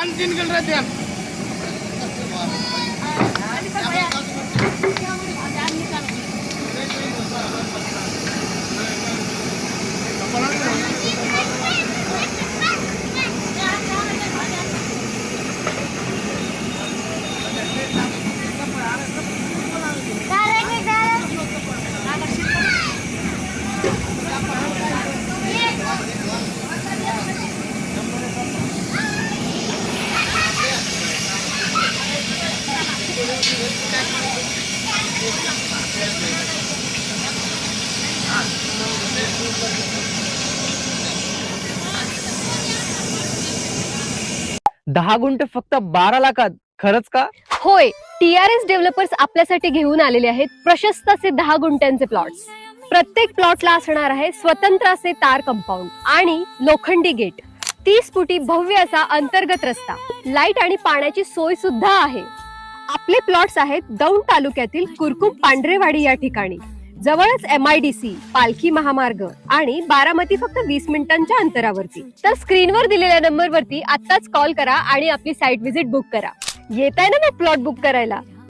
आणखीन गेल दहा गुंठे फक्त बारा लाखात खरंच का? होय टीआरएस डेव्हलपर्स आपल्यासाठी घेऊन आलेले आहेत प्रशस्त असे दहा गुंठ्यांचे प्लॉट्स प्रत्येक प्लॉटला असणार आहे स्वतंत्र असे तार कंपाऊंड आणि लोखंडी गेट. तीस फुटी भव्य असा अंतर्गत रस्ता. लाइट आणि पाण्याची सोय सुद्धा आहे. आपले प्लॉट्स आहेत दौंड तालुक्यातील कुरकुम पांढरेवाडी या ठिकाणी. जवळच एम आय डी सी पालखी महामार्ग आणि बारामती फक्त वीस मिनिटांच्या अंतरावरती. तर स्क्रीनवर दिलेल्या नंबरवरती आत्ताच कॉल करा आणि आपली साईट व्हिजिट बुक करा. येत आहे ना मग प्लॉट बुक करायला?